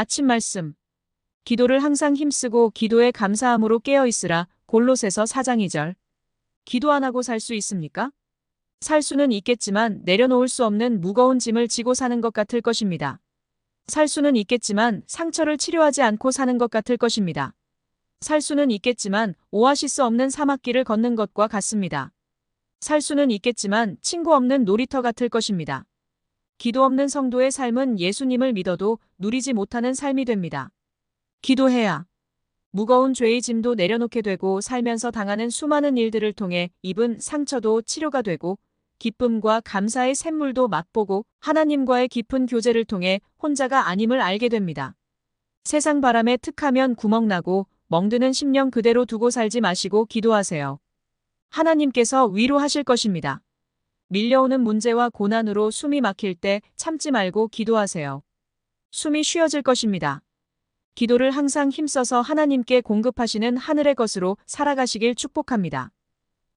아침 말씀. 기도를 항상 힘쓰고 기도에 감사함으로 깨어 있으라. 골로새서 4장 2절. 기도 안 하고 살 수 있습니까? 살 수는 있겠지만 내려놓을 수 없는 무거운 짐을 지고 사는 것 같을 것입니다. 살 수는 있겠지만 상처를 치료하지 않고 사는 것 같을 것입니다. 살 수는 있겠지만 오아시스 없는 사막길을 걷는 것과 같습니다. 살 수는 있겠지만 친구 없는 놀이터 같을 것입니다. 기도 없는 성도의 삶은 예수님을 믿어도 누리지 못하는 삶이 됩니다. 기도해야 무거운 죄의 짐도 내려놓게 되고 살면서 당하는 수많은 일들을 통해 입은 상처도 치료가 되고 기쁨과 감사의 샘물도 맛보고 하나님과의 깊은 교제를 통해 혼자가 아님을 알게 됩니다. 세상 바람에 툭하면 구멍나고 멍드는 심령 그대로 두고 살지 마시고 기도하세요. 하나님께서 위로하실 것입니다. 밀려오는 문제와 고난으로 숨이 막힐 때 참지 말고 기도하세요. 숨이 쉬어질 것입니다. 기도를 항상 힘써서 하나님께 공급하시는 하늘의 것으로 살아가시길 축복합니다.